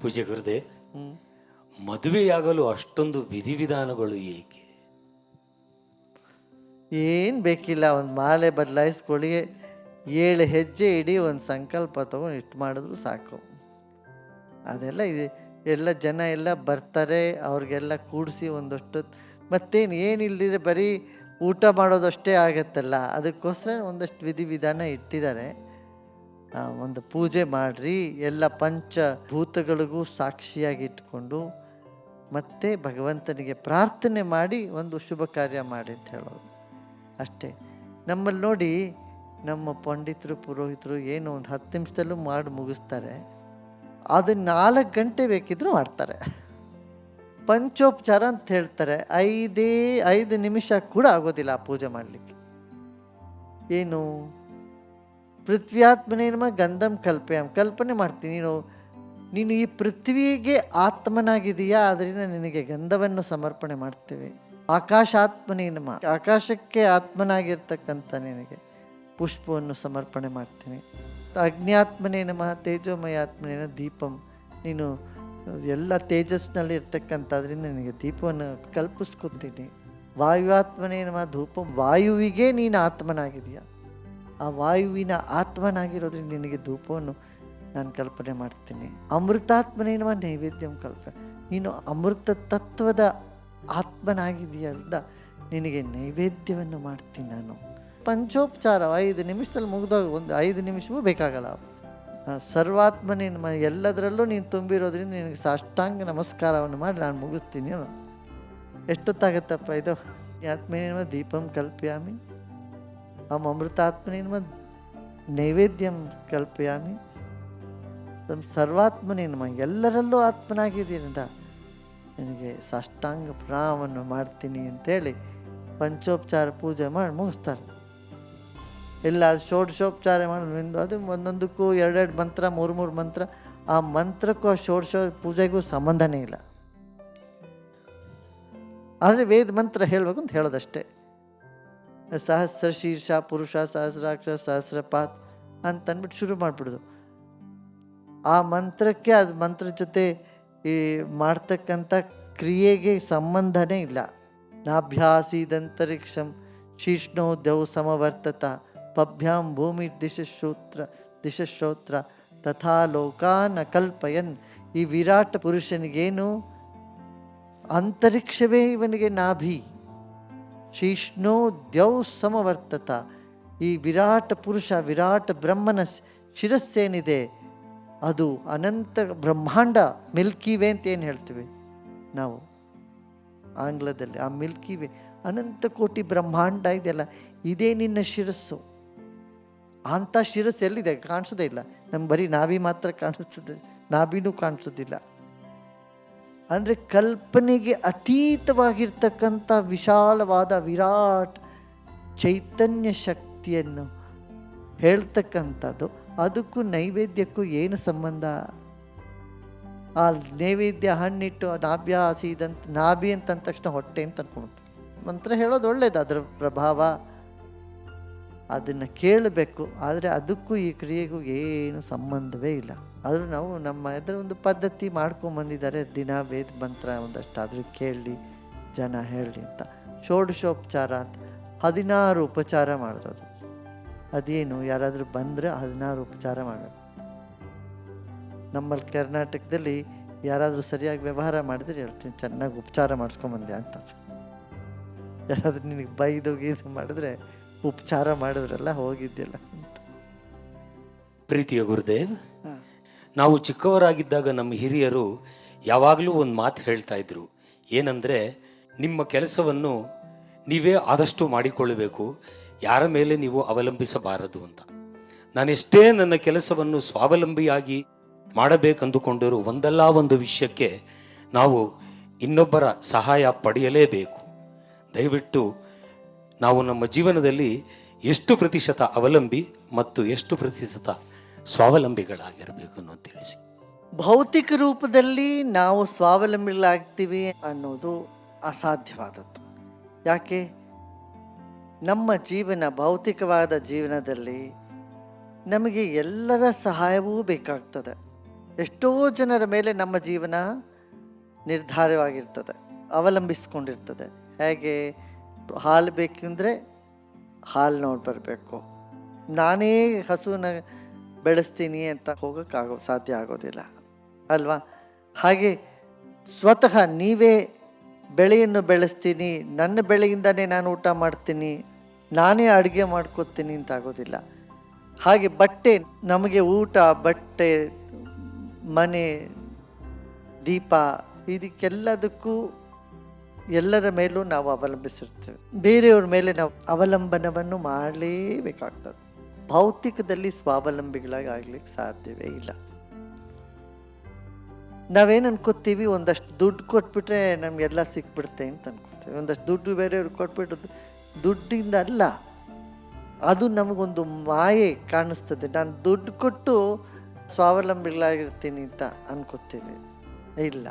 ಪೂಜೆ ಕರೆದೆ ಮದುವೆಯಾಗಲು ಅಷ್ಟೊಂದು ವಿಧಿವಿಧಾನಗಳು ಏಕೆ? ಏನು ಬೇಕಿಲ್ಲ ಒಂದು ಮಾಲೆ ಬದಲಾಯಿಸ್ಕೊಳ್ಳಿ ಏಳು ಹೆಜ್ಜೆ ಇಡೀ ಒಂದು ಸಂಕಲ್ಪ ತೊಗೊಂಡು ಇಟ್ಟು ಮಾಡಿದ್ರು ಸಾಕು. ಅದೆಲ್ಲ ಇದೆ. ಎಲ್ಲ ಜನ ಎಲ್ಲ ಬರ್ತಾರೆ ಅವ್ರಿಗೆಲ್ಲ ಕೂಡಿಸಿ ಒಂದಷ್ಟು ಮತ್ತೇನು ಏನಿಲ್ದಿದ್ರೆ ಬರೀ ಊಟ ಮಾಡೋದಷ್ಟೇ ಆಗತ್ತಲ್ಲ ಅದಕ್ಕೋಸ್ಕರ ಒಂದಷ್ಟು ವಿಧಿವಿಧಾನ ಇಟ್ಟಿದ್ದಾರೆ. ಒಂದು ಪೂಜೆ ಮಾಡಿರಿ. ಎಲ್ಲ ಪಂಚಭೂತಗಳಿಗೂ ಸಾಕ್ಷಿಯಾಗಿ ಇಟ್ಕೊಂಡು ಮತ್ತೆ ಭಗವಂತನಿಗೆ ಪ್ರಾರ್ಥನೆ ಮಾಡಿ ಒಂದು ಶುಭ ಕಾರ್ಯ ಮಾಡಿ ಅಂತ ಹೇಳೋದು. ಅಷ್ಟೇ. ನಮ್ಮಲ್ಲಿ ನೋಡಿ ನಮ್ಮ ಪಂಡಿತರು, ಪುರೋಹಿತರು ಏನು ಒಂದು ಹತ್ತು ನಿಮಿಷದಲ್ಲೂ ಮಾಡಿ ಮುಗಿಸ್ತಾರೆ. ಅದನ್ನ ನಾಲ್ಕು ಗಂಟೆ ಬೇಕಿದ್ರು ಮಾಡ್ತಾರೆ. ಪಂಚೋಪಚಾರ ಅಂತ ಹೇಳ್ತಾರೆ. ಐದೇ, ಐದು ನಿಮಿಷ ಕೂಡ ಆಗೋದಿಲ್ಲ ಆ ಪೂಜೆ ಮಾಡಲಿಕ್ಕೆ. ಏನು? ಪೃಥ್ವಿಯಾತ್ಮನೇನಮ ಗಂಧಂ ಕಲ್ಪೆಯಂ. ಕಲ್ಪನೆ ಮಾಡ್ತೀನಿ, ನೀನು ನೀನು ಈ ಪೃಥ್ವಿಗೆ ಆತ್ಮನಾಗಿದೆಯಾ ಅದರಿಂದ ನಿನಗೆ ಗಂಧವನ್ನು ಸಮರ್ಪಣೆ ಮಾಡ್ತೇವೆ. ಆಕಾಶಾತ್ಮನೇನಮ ಆಕಾಶಕ್ಕೆ ಆತ್ಮನಾಗಿರ್ತಕ್ಕಂಥ ನಿನಗೆ ಪುಷ್ಪವನ್ನು ಸಮರ್ಪಣೆ ಮಾಡ್ತೀನಿ. ಅಗ್ನಿಯಾತ್ಮನೇ ತೇಜೋಮಯ ಆತ್ಮನೇನ ದೀಪಂ. ನೀನು ಎಲ್ಲ ತೇಜಸ್ನಲ್ಲಿ ಇರ್ತಕ್ಕಂಥದ್ರಿಂದ ನಿನಗೆ ದೀಪವನ್ನು ಕಲ್ಪಿಸ್ಕೊತೀನಿ. ವಾಯುವಾತ್ಮನೇ ನಮ್ಮ ಧೂಪಂ. ವಾಯುವಿಗೆ ನೀನು ಆತ್ಮನಾಗಿದೆಯಾ ಆ ವಾಯುವಿನ ಆತ್ಮನಾಗಿರೋದ್ರಿಂದ ನಿನಗೆ ಧೂಪವನ್ನು ನಾನು ಕಲ್ಪನೆ ಮಾಡ್ತೀನಿ. ಅಮೃತಾತ್ಮನೇನವ ನೈವೇದ್ಯಂ ಕಲ್ಪನೆ ನೀನು ಅಮೃತ ತತ್ವದ ಆತ್ಮನಾಗಿದೆಯಿಂದ ನಿನಗೆ ನೈವೇದ್ಯವನ್ನು ಮಾಡ್ತೀನಿ ನಾನು. ಪಂಚೋಪಚಾರ ಐದು ನಿಮಿಷದಲ್ಲಿ ಮುಗಿದಾಗ ಒಂದು ಐದು ನಿಮಿಷವೂ ಬೇಕಾಗಲ್ಲ. ಆ, ನೀನು ಎಲ್ಲದರಲ್ಲೂ ನೀನು ತುಂಬಿರೋದ್ರಿಂದ ನಿನಗೆ ಸಾಷ್ಟಾಂಗ ನಮಸ್ಕಾರವನ್ನು ಮಾಡಿ ನಾನು ಮುಗಿಸ್ತೀನಿ. ಎಷ್ಟೊತ್ತಾಗತ್ತಪ್ಪ ಇದು? ಆತ್ಮೇನ ದೀಪಂ ಕಲ್ಪ್ಯಾಮಿ. ಅಮೃತಾತ್ಮನೇನ್ಮ ನೈವೇದ್ಯಂ ಕಲ್ಪಯಾಮಿ ತಮ್ಮ ಸರ್ವಾತ್ಮನೇನ್ಮ ಎಲ್ಲರಲ್ಲೂ ಆತ್ಮನಾಗಿದ್ದೀರಿಂದ ನಿನಗೆ ಸಾಷ್ಟಾಂಗ ಪ್ರಣಾಮವನ್ನು ಮಾಡ್ತೀನಿ ಅಂತೇಳಿ ಪಂಚೋಪಚಾರ ಪೂಜೆ ಮಾಡಿ ಮುಗಿಸ್ತಾರೆ. ಇಲ್ಲ, ಅದು ಷೋಡಶೋಪಚಾರ ಮಾಡಿ ಅದು ಒಂದೊಂದಕ್ಕೂ ಎರಡೆರಡು ಮಂತ್ರ, ಮೂರು ಮೂರು ಮಂತ್ರ. ಆ ಮಂತ್ರಕ್ಕೂ, ಆ ಷೋಡಶ ಪೂಜೆಗೂ ಸಂಬಂಧನೇ ಇಲ್ಲ. ಆದರೆ ವೇದ ಮಂತ್ರ ಹೇಳಬೇಕು ಅಂತ ಹೇಳೋದಷ್ಟೇ. ಸಹಸ್ರ ಶೀರ್ಷ, ಪುರುಷ ಸಹಸ್ರಾಕ್ಷ ಸಹಸ್ರಪಾತ್ ಅಂತಂದ್ಬಿಟ್ಟು ಶುರು ಮಾಡಿಬಿಡೋದು. ಆ ಮಂತ್ರಕ್ಕೆ ಅದು ಮಂತ್ರ ಜೊತೆ ಈ ಮಾಡ್ತಕ್ಕಂಥ ಕ್ರಿಯೆಗೆ ಸಂಬಂಧನೇ ಇಲ್ಲ. ನಾಭ್ಯಾಸೀದಂತರಿಕ್ಷಂ ಶೀಷ್ಣೋ ದೌ ಸಮವರ್ತತ, ಪಭ್ಯಾಂ ಭೂಮಿ ದಿಶಶ್ರೋತ್ರ ದಿಶಶ್ರೋತ್ರ ತಥಾ ಲೋಕಾನ ಕಲ್ಪಯನ್. ಈ ವಿರಾಟ ಪುರುಷನಿಗೇನು? ಅಂತರಿಕ್ಷವೇ ಇವನಿಗೆ ನಾಭಿ. ಶೀಷ್ಣೋ ದ್ಯೌ ಸಮವರ್ತತ. ಈ ವಿರಾಟ ಪುರುಷ, ವಿರಾಟ ಬ್ರಹ್ಮನ ಶಿರಸ್ಸೇನಿದೆ, ಅದು ಅನಂತ ಬ್ರಹ್ಮಾಂಡ ಮಿಲ್ಕಿ ವೇ ಅಂತ ಏನು ಹೇಳ್ತೀವಿ ನಾವು? ಆಂಗ್ಲದಲ್ಲಿ ಆ ಮಿಲ್ಕಿ ವೇ, ಅನಂತ ಕೋಟಿ ಬ್ರಹ್ಮಾಂಡ ಇದೆಯಲ್ಲ, ಇದೇ ನಿನ್ನ ಶಿರಸ್ಸು. ಅಂಥ ಶಿರಸ್ಸು ಎಲ್ಲಿದೆ? ಕಾಣಿಸೋದೇ ಇಲ್ಲ. ನಮ್ಮ ಬರೀ ನಾಭಿ ಮಾತ್ರ ಕಾಣಿಸ್ತದೆ, ನಾಭಿನೂ ಕಾಣಿಸೋದಿಲ್ಲ. ಅಂದರೆ ಕಲ್ಪನೆಗೆ ಅತೀತವಾಗಿರ್ತಕ್ಕಂಥ ವಿಶಾಲವಾದ ವಿರಾಟ್ ಚೈತನ್ಯ ಶಕ್ತಿಯನ್ನು ಹೇಳ್ತಕ್ಕಂಥದ್ದು. ಅದಕ್ಕೂ ನೈವೇದ್ಯಕ್ಕೂ ಏನು ಸಂಬಂಧ? ಆ ನೈವೇದ್ಯ ಹಣ್ಣಿಟ್ಟು ನಾಭ್ಯ ಹಸಿದಂತ ನಾಭಿ ಅಂತ ಅಂದ ತಕ್ಷಣ ಹೊಟ್ಟೆ ಅಂತ ಅನ್ಕೊಂಡು ಮಂತ್ರ ಹೇಳೋದು ಒಳ್ಳೇದು ಅದರ ಪ್ರಭಾವ. ಅದನ್ನು ಕೇಳಬೇಕು, ಆದರೆ ಅದಕ್ಕೂ ಈ ಕ್ರಿಯೆಗೂ ಏನು ಸಂಬಂಧವೇ ಇಲ್ಲ. ಆದರೂ ನಾವು ನಮ್ಮ ಇದರ ಒಂದು ಪದ್ಧತಿ ಮಾಡ್ಕೊಂಬಂದಿದ್ದಾರೆ, ದಿನ, ವೇದ, ಮಂತ್ರ ಒಂದಷ್ಟಾದರೂ ಕೇಳಲಿ ಜನ ಹೇಳಲಿ ಅಂತ. ಷೋಡಶೋಪಚಾರ ಅಂತ. ಹದಿನಾರು ಉಪಚಾರ ಮಾಡೋದು. ಅದೇನು, ಯಾರಾದರೂ ಬಂದರೆ ಹದಿನಾರು ಉಪಚಾರ ಮಾಡೋದು. ನಮ್ಮಲ್ಲಿ ಕರ್ನಾಟಕದಲ್ಲಿ ಯಾರಾದರೂ ಸರಿಯಾಗಿ ವ್ಯವಹಾರ ಮಾಡಿದ್ರೆ ಹೇಳ್ತೀನಿ, ಚೆನ್ನಾಗಿ ಉಪಚಾರ ಮಾಡಿಸ್ಕೊಂಬಂದೆ ಅಂತ. ಯಾರಾದರೂ ನಿನಗೆ ಬೈದು ಗೀದು ಮಾಡಿದ್ರೆ ಉಪಚಾರ ಮಾಡಿದ್ರಲ್ಲ ಹೋಗಿದ್ದಿಲ್ಲ ಅಂತ. ಪ್ರೀತಿಯ ಗುರುದೇವ್ ನಾವು ಚಿಕ್ಕವರಾಗಿದ್ದಾಗ ನಮ್ಮ ಹಿರಿಯರು ಯಾವಾಗಲೂ ಒಂದು ಮಾತು ಹೇಳ್ತಾ ಇದ್ರು. ಏನಂದ್ರೆ ನಿಮ್ಮ ಕೆಲಸವನ್ನು ನೀವೇ ಆದಷ್ಟು ಮಾಡಿಕೊಳ್ಳಬೇಕು ಯಾರ ಮೇಲೆ ನೀವು ಅವಲಂಬಿಸಬಾರದು ಅಂತ. ನಾನೆಷ್ಟೇ ನನ್ನ ಕೆಲಸವನ್ನು ಸ್ವಾವಲಂಬಿಯಾಗಿ ಮಾಡಬೇಕಂದುಕೊಂಡರೂ ಒಂದಲ್ಲ ಒಂದು ವಿಷಯಕ್ಕೆ ನಾವು ಇನ್ನೊಬ್ಬರ ಸಹಾಯ ಪಡೆಯಲೇಬೇಕು. ದಯವಿಟ್ಟು ನಾವು ನಮ್ಮ ಜೀವನದಲ್ಲಿ ಎಷ್ಟು ಪ್ರತಿಶತ ಅವಲಂಬಿ ಮತ್ತು ಎಷ್ಟು ಪ್ರತಿಶತ ಸ್ವಾವಲಂಬಿಗಳಾಗಿರಬೇಕು ಅನ್ನೋದು ತಿಳಿಸಿ. ಭೌತಿಕ ರೂಪದಲ್ಲಿ ನಾವು ಸ್ವಾವಲಂಬಿಗಳಾಗ್ತೀವಿ ಅನ್ನೋದು ಅಸಾಧ್ಯವಾದದ್ದು. ಯಾಕೆ? ನಮ್ಮ ಜೀವನ ಭೌತಿಕವಾದ ಜೀವನದಲ್ಲಿ ನಮಗೆ ಎಲ್ಲರ ಸಹಾಯವೂ ಬೇಕಾಗ್ತದೆ. ಎಷ್ಟೋ ಜನರ ಮೇಲೆ ನಮ್ಮ ಜೀವನ ನಿರ್ಧಾರವಾಗಿರ್ತದೆ, ಅವಲಂಬಿಸ್ಕೊಂಡಿರ್ತದೆ. ಹೇಗೆ? ಹಾಲು ಬೇಕೆಂದರೆ ಹಾಲು ನೋಡಿ ಬರಬೇಕು. ನಾನೇ ಹಸುವನ್ನ ಬೆಳೆಸ್ತೀನಿ ಅಂತ ಹೋಗೋಕ್ಕಾಗೋ ಸಾಧ್ಯ ಆಗೋದಿಲ್ಲ, ಅಲ್ವಾ? ಹಾಗೆ ಸ್ವತಃ ನೀವೇ ಬೆಳೆಯನ್ನು ಬೆಳೆಸ್ತೀನಿ, ನನ್ನ ಬೆಳೆಯಿಂದನೇ ನಾನು ಊಟ ಮಾಡ್ತೀನಿ, ನಾನೇ ಅಡುಗೆ ಮಾಡ್ಕೊತೀನಿ ಅಂತ ಆಗೋದಿಲ್ಲ. ಹಾಗೆ ಬಟ್ಟೆ, ನಮಗೆ ಊಟ, ಬಟ್ಟೆ, ಮನೆ, ದೀಪ, ಇದಕ್ಕೆಲ್ಲದಕ್ಕೂ ಎಲ್ಲರ ಮೇಲೂ ನಾವು ಅವಲಂಬಿಸಿರ್ತೇವೆ. ಬೇರೆಯವ್ರ ಮೇಲೆ ನಾವು ಅವಲಂಬನವನ್ನು ಮಾಡಲೇಬೇಕಾಗ್ತದೆ. ಭೌತಿಕದಲ್ಲಿ ಸ್ವಾವಲಂಬಿಗಳಾಗಿ ಆಗ್ಲಿಕ್ಕೆ ಸಾಧ್ಯವೇ ಇಲ್ಲ. ನಾವೇನು ಅನ್ಕೋತೀವಿ, ಒಂದಷ್ಟು ದುಡ್ಡು ಕೊಟ್ಬಿಟ್ರೆ ನಮಗೆಲ್ಲ ಸಿಕ್ಬಿಡುತ್ತೆ ಅಂತ ಅನ್ಕೋತೀವಿ. ಒಂದಷ್ಟು ದುಡ್ಡು ಬೇರೆಯವ್ರಿಗೆ ಕೊಟ್ಬಿಟ್ಟು ದುಡ್ಡಿಂದ ಅಲ್ಲ, ಅದು ನಮಗೊಂದು ಮಾಯೆ ಕಾಣಿಸ್ತದೆ. ನಾನು ದುಡ್ಡು ಕೊಟ್ಟು ಸ್ವಾವಲಂಬಿಗಳಾಗಿರ್ತೀನಿ ಅಂತ ಅನ್ಕೋತೀವಿ. ಇಲ್ಲ,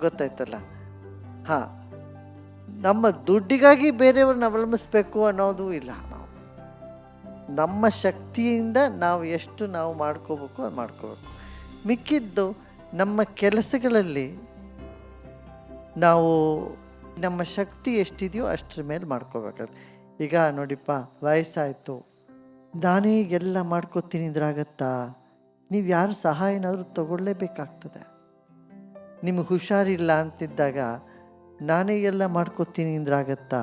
ಗೊತ್ತಾಯ್ತಲ್ಲ? ಹಾಂ. ನಮ್ಮ ದುಡ್ಡಿಗಾಗಿ ಬೇರೆಯವ್ರನ್ನ ಅವಲಂಬಿಸ್ಬೇಕು ಅನ್ನೋದು ಇಲ್ಲ ನಾವು. ನಮ್ಮ ಶಕ್ತಿಯಿಂದ ನಾವು ಎಷ್ಟು ನಾವು ಮಾಡ್ಕೋಬೇಕು ಅದು ಮಾಡ್ಕೋಬೇಕು. ಮಿಕ್ಕಿದ್ದು ನಮ್ಮ ಕೆಲಸಗಳಲ್ಲಿ ನಾವು ನಮ್ಮ ಶಕ್ತಿ ಎಷ್ಟಿದೆಯೋ ಅಷ್ಟರ ಮೇಲೆ ಮಾಡ್ಕೋಬೇಕಾದ್ರೆ ಈಗ ನೋಡಿಪ್ಪ, ವಯಸ್ಸಾಯಿತು. ನಾನೇ ಎಲ್ಲ ಮಾಡ್ಕೋತೀನಿ ಇದ್ರಾಗತ್ತಾ? ನೀವು ಯಾರು ಸಹಾಯನಾದರೂ ತಗೊಳ್ಳೇಬೇಕಾಗ್ತದೆ. ನಿಮಗೆ ಹುಷಾರಿಲ್ಲ ಅಂತಿದ್ದಾಗ ನಾನೇ ಎಲ್ಲ ಮಾಡ್ಕೋತೀನಿ ಅಂದ್ರಾಗತ್ತಾ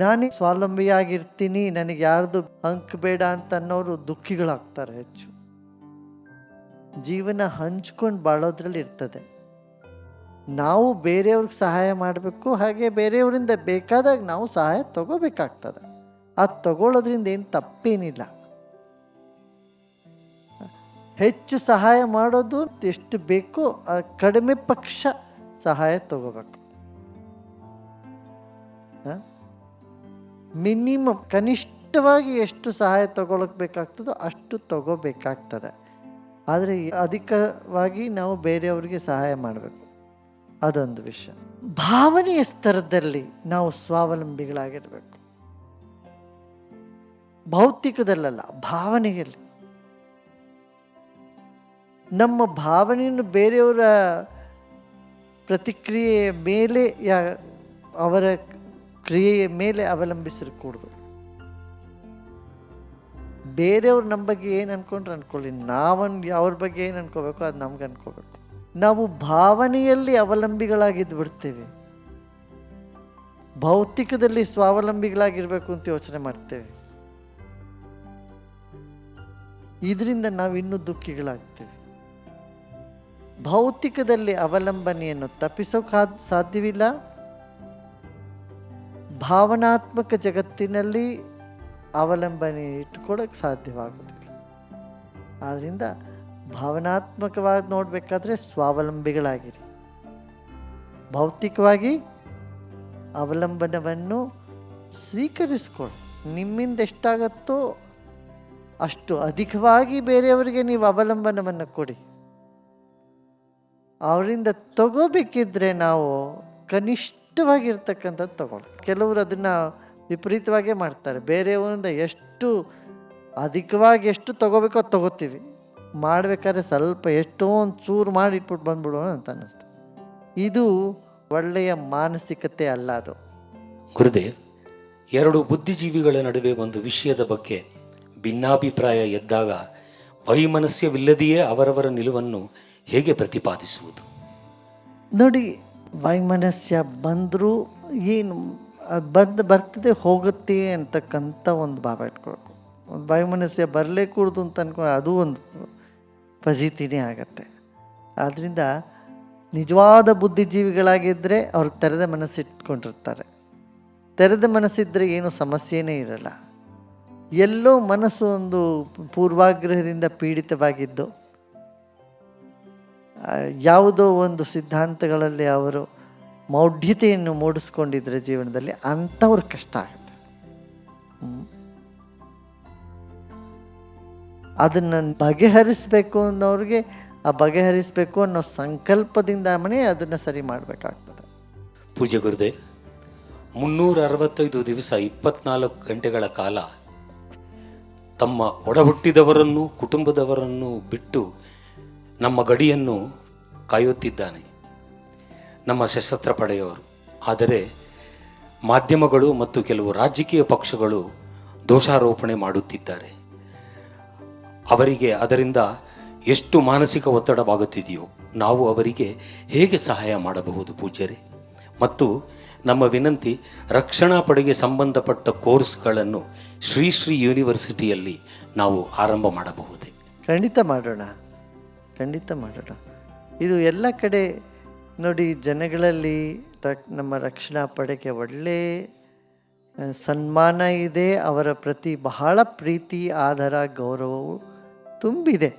ನಾನೇ ಸ್ವಾವಲಂಬಿಯಾಗಿರ್ತೀನಿ, ನನಗೆ ಯಾರ್ದು ಅಂಕ ಬೇಡ ಅಂತ ಅನ್ನೋರು ದುಃಖಿಗಳಾಗ್ತಾರೆ ಹೆಚ್ಚು. ಜೀವನ ಹಂಚ್ಕೊಂಡು ಬಾಳೋದ್ರಲ್ಲಿ ಇರ್ತದೆ. ನಾವು ಬೇರೆಯವ್ರಿಗೆ ಸಹಾಯ ಮಾಡಬೇಕು, ಹಾಗೆ ಬೇರೆಯವರಿಂದ ಬೇಕಾದಾಗ ನಾವು ಸಹಾಯ ತಗೋಬೇಕಾಗ್ತದೆ. ಅದು ತಗೊಳ್ಳೋದ್ರಿಂದ ಏನು ತಪ್ಪೇನಿಲ್ಲ. ಹೆಚ್ಚು ಸಹಾಯ ಮಾಡೋದು ಎಷ್ಟು ಬೇಕೋ ಕಡಿಮೆ ಪಕ್ಷ ಸಹಾಯ ತಗೋಬೇಕು. ಮಿನಿಮಮ್ ಕನಿಷ್ಠವಾಗಿ ಎಷ್ಟು ಸಹಾಯ ತಗೊಳಕ್ ಬೇಕಾಗ್ತದೋ ಅಷ್ಟು ತಗೋಬೇಕಾಗ್ತದೆ. ಆದರೆ ಅಧಿಕವಾಗಿ ನಾವು ಬೇರೆಯವರಿಗೆ ಸಹಾಯ ಮಾಡಬೇಕು. ಅದೊಂದು ವಿಷಯ. ಭಾವನೆಯ ಸ್ತರದಲ್ಲಿ ನಾವು ಸ್ವಾವಲಂಬಿಗಳಾಗಿರಬೇಕು. ಭೌತಿಕದಲ್ಲಲ್ಲ, ಭಾವನೆಯಲ್ಲಿ. ನಮ್ಮ ಭಾವನೆಯನ್ನು ಬೇರೆಯವರ ಪ್ರತಿಕ್ರಿಯೆಯ ಮೇಲೆ ಯಾ, ಅವರ ಕ್ರಿಯೆಯ ಮೇಲೆ ಅವಲಂಬಿಸಿರಕೂಡ್ದು. ಬೇರೆಯವ್ರು ನಮ್ಮ ಬಗ್ಗೆ ಏನು ಅನ್ಕೊಂಡ್ರೆ ಅನ್ಕೊಳ್ಳಿ. ನಾವನ್ ಅವ್ರ ಬಗ್ಗೆ ಏನು ಅನ್ಕೋಬೇಕು ಅದು ನಮ್ಗೆ ಅನ್ಕೋಬೇಕು. ನಾವು ಭಾವನೆಯಲ್ಲಿ ಅವಲಂಬಿಗಳಾಗಿದ್ದು ಬಿಡ್ತೇವೆ. ಭೌತಿಕದಲ್ಲಿ ಸ್ವಾವಲಂಬಿಗಳಾಗಿರ್ಬೇಕು ಅಂತ ಯೋಚನೆ ಮಾಡ್ತೇವೆ. ಇದರಿಂದ ನಾವು ಇನ್ನೂ ದುಃಖಿಗಳಾಗ್ತೇವೆ. ಭೌತಿಕದಲ್ಲಿ ಅವಲಂಬನೆಯನ್ನು ತಪ್ಪಿಸೋಕೆ ಸಾಧ್ಯವಿಲ್ಲ. ಭಾವನಾತ್ಮಕ ಜಗತ್ತಿನಲ್ಲಿ ಅವಲಂಬನೆ ಇಟ್ಕೊಳ್ಳೋಕ್ಕೆ ಸಾಧ್ಯವಾಗೋದಿಲ್ಲ ಆದ್ದರಿಂದ ಭಾವನಾತ್ಮಕವಾಗಿ ನೋಡಬೇಕಾದ್ರೆ ಸ್ವಾವಲಂಬಿಗಳಾಗಿರಿ. ಭೌತಿಕವಾಗಿ ಅವಲಂಬನವನ್ನು ಸ್ವೀಕರಿಸ್ಕೊಳ್ಳಿ. ನಿಮ್ಮಿಂದ ಎಷ್ಟಾಗತ್ತೋ ಅಷ್ಟು ಅಧಿಕವಾಗಿ ಬೇರೆಯವರಿಗೆ ನೀವು ಅವಲಂಬನವನ್ನು ಕೊಡಿ. ಅವರಿಂದ ತಗೋಬೇಕಿದ್ರೆ ನಾವು ಕನಿಷ್ಠವಾಗಿರ್ತಕ್ಕಂಥದ್ದು ತಗೊಳ್ಳಿ. ಕೆಲವರು ಅದನ್ನು ವಿಪರೀತವಾಗೇ ಮಾಡ್ತಾರೆ. ಬೇರೆಯವರಿಂದ ಎಷ್ಟು ಅಧಿಕವಾಗಿ ಎಷ್ಟು ತಗೋಬೇಕೋ ಅದು ತಗೋತೀವಿ. ಮಾಡಬೇಕಾದ್ರೆ ಸ್ವಲ್ಪ ಎಷ್ಟೋ ಒಂದು ಚೂರು ಮಾಡಿ ಇಟ್ಬಿಟ್ಟು ಬಂದ್ಬಿಡೋಣ ಅಂತ ಅನ್ನಿಸ್ತು. ಇದು ಒಳ್ಳೆಯ ಮಾನಸಿಕತೆ ಅಲ್ಲ ಅದು. ಗುರುದೇವ್ ಎರಡು ಬುದ್ಧಿಜೀವಿಗಳ ನಡುವೆ ಒಂದು ವಿಷಯದ ಬಗ್ಗೆ ಭಿನ್ನಾಭಿಪ್ರಾಯ ಎದ್ದಾಗ ವೈಮನಸ್ಯವಿಲ್ಲದೆಯೇ ಅವರವರ ನಿಲುವನ್ನು ಹೇಗೆ ಪ್ರತಿಪಾದಿಸುವುದು? ನೋಡಿ ವೈಮನಸ್ಯ ಬಂದರೂ ಏನು ಅದು ಬಂದು ಬರ್ತದೆ ಹೋಗುತ್ತೆ ಅಂತಕ್ಕಂಥ ಒಂದು ಭಾವ ಇಟ್ಕೊಳ್ಬೇಕು. ಒಂದು ವೈಮನಸ್ಯ ಬರಲೇ ಕೂಡ್ದು ಅಂತ ಅಂದ್ಕೊಂಡು ಅದು ಒಂದು ಪಜಿತಿನೇ ಆಗತ್ತೆ. ಆದ್ದರಿಂದ ನಿಜವಾದ ಬುದ್ಧಿಜೀವಿಗಳಾಗಿದ್ದರೆ ಅವ್ರು ತೆರೆದ ಮನಸ್ಸಿಟ್ಕೊಂಡಿರ್ತಾರೆ. ತೆರೆದ ಮನಸ್ಸಿದ್ದರೆ ಏನು ಸಮಸ್ಯೆನೇ ಇರಲ್ಲ. ಎಲ್ಲೋ ಮನಸ್ಸು ಒಂದು ಪೂರ್ವಾಗ್ರಹದಿಂದ ಪೀಡಿತವಾಗಿದ್ದು ಯಾವುದೋ ಒಂದು ಸಿದ್ಧಾಂತಗಳಲ್ಲಿ ಅವರು ಮೌಢ್ಯತೆಯನ್ನು ಮೂಡಿಸ್ಕೊಂಡಿದ್ರೆ ಜೀವನದಲ್ಲಿ ಅಂಥವ್ರಿಗೆ ಕಷ್ಟ ಆಗುತ್ತೆ. ಅದನ್ನು ಬಗೆಹರಿಸಬೇಕು ಅನ್ನೋರಿಗೆ, ಆ ಬಗೆಹರಿಸಬೇಕು ಅನ್ನೋ ಸಂಕಲ್ಪದಿಂದ ಮನೆ ಅದನ್ನು ಸರಿ ಮಾಡಬೇಕಾಗ್ತದೆ ಪೂಜೆ ಗುರುದೇ ಮುನ್ನೂರ ಅರವತ್ತೈದು ದಿವಸ ಇಪ್ಪತ್ನಾಲ್ಕು ಗಂಟೆಗಳ ಕಾಲ ತಮ್ಮ ಒಡಹುಟ್ಟಿದವರನ್ನು, ಕುಟುಂಬದವರನ್ನು ಬಿಟ್ಟು ನಮ್ಮ ಗಡಿಯನ್ನು ಕಾಯುತ್ತಿದ್ದಾನೆ. ನಮ್ಮ ಸಶಸ್ತ್ರ ಪಡೆಯವರು. ಆದರೆ ಮಾಧ್ಯಮಗಳು ಮತ್ತು ಕೆಲವು ರಾಜಕೀಯ ಪಕ್ಷಗಳು ದೋಷಾರೋಪಣೆ ಮಾಡುತ್ತಿದ್ದಾರೆ. ಅವರಿಗೆ ಅದರಿಂದ ಎಷ್ಟು ಮಾನಸಿಕ ಒತ್ತಡವಾಗುತ್ತಿದೆಯೋ ನಾವು ಅವರಿಗೆ ಹೇಗೆ ಸಹಾಯ ಮಾಡಬಹುದು ಪೂಜ್ಯರೇ? ಮತ್ತು ನಮ್ಮ ವಿನಂತಿ ರಕ್ಷಣಾ ಪಡೆಗೆ ಸಂಬಂಧಪಟ್ಟ ಕೋರ್ಸ್ಗಳನ್ನು ಶ್ರೀ ಶ್ರೀ ಯೂನಿವರ್ಸಿಟಿಯಲ್ಲಿ ನಾವು ಆರಂಭ ಮಾಡಬಹುದೇ? ಖಂಡಿತ ಮಾಡೋಣ. ಖಂಡಿತ ಮಾಡೋಣ. ಇದು ಎಲ್ಲ ಕಡೆ ನೋಡಿ ಜನಗಳಲ್ಲಿ ರಕ್, ನಮ್ಮ ರಕ್ಷಣಾ ಪಡೆಗೆ ಒಳ್ಳೆ ಸನ್ಮಾನ ಇದೆ, ಅವರ ಪ್ರತಿ ಬಹಳ ಪ್ರೀತಿ ಆಧಾರ ಗೌರವವು ತುಂಬಿದೆ.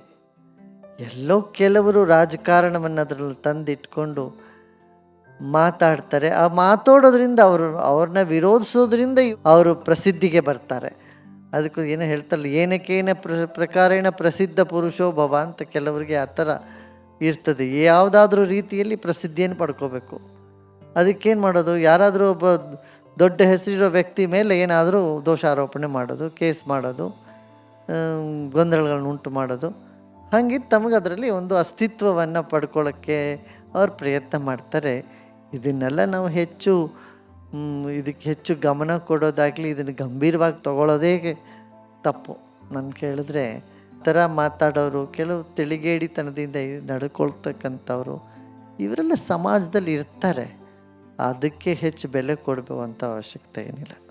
ಎಲ್ಲೋ ಕೆಲವರು ರಾಜಕಾರಣವನ್ನು ಅದರಲ್ಲಿ ತಂದಿಟ್ಕೊಂಡು ಮಾತಾಡ್ತಾರೆ. ಆ ಮಾತಾಡೋದ್ರಿಂದ ಅವರು, ಅವ್ರನ್ನ ವಿರೋಧಿಸೋದ್ರಿಂದ ಅವರು ಪ್ರಸಿದ್ಧಿಗೆ ಬರ್ತಾರೆ. ಅದಕ್ಕೂ ಏನೋ ಹೇಳ್ತಾರಲ್ಲ ಏನಕ್ಕೇನ ಪ್ರ, ಪ್ರಕಾರೇಣ ಪ್ರಸಿದ್ಧ ಪುರುಷೋ ಭವ ಅಂತ ಕೆಲವರಿಗೆ ಆ ಥರ ಇರ್ತದೆ. ಯಾವುದಾದ್ರೂ ರೀತಿಯಲ್ಲಿ ಪ್ರಸಿದ್ಧಿಯನ್ನು ಪಡ್ಕೋಬೇಕು. ಅದಕ್ಕೇನು ಮಾಡೋದು? ಯಾರಾದರೂ ಒಬ್ಬ ದೊಡ್ಡ ಹೆಸರಿರೋ ವ್ಯಕ್ತಿ ಮೇಲೆ ಏನಾದರೂ ದೋಷಾರೋಪಣೆ ಮಾಡೋದು, ಕೇಸ್ ಮಾಡೋದು ಗೊಂದಲಗಳನ್ನ ಉಂಟು ಮಾಡೋದು. ಹಾಗಿದ್ದು ತಮಗೆ ಅದರಲ್ಲಿ ಒಂದು ಅಸ್ತಿತ್ವವನ್ನು ಪಡ್ಕೊಳ್ಳೋಕ್ಕೆ ಅವ್ರು ಪ್ರಯತ್ನ ಮಾಡ್ತಾರೆ. ಇದನ್ನೆಲ್ಲ ನಾವು ಹೆಚ್ಚು ಇದಕ್ಕೆ ಹೆಚ್ಚು ಗಮನ ಕೊಡೋದಾಗಲಿ ಇದನ್ನು ಗಂಭೀರವಾಗಿ ತಗೊಳ್ಳೋದೇ ತಪ್ಪು. ನಾನು ಕೇಳಿದ್ರೆ ಥರ ಮಾತಾಡೋರು, ಕೆಲವು ತಿಳಿಗೇಡಿತನದಿಂದ ನಡ್ಕೊಳ್ತಕ್ಕಂಥವ್ರು, ಇವರೆಲ್ಲ ಸಮಾಜದಲ್ಲಿ ಇರ್ತಾರೆ. ಅದಕ್ಕೆ ಹೆಚ್ಚು ಬೆಲೆ ಕೊಡಬೇಕು ಅಂತ ಅವಶ್ಯಕತೆ ಏನಿಲ್ಲ.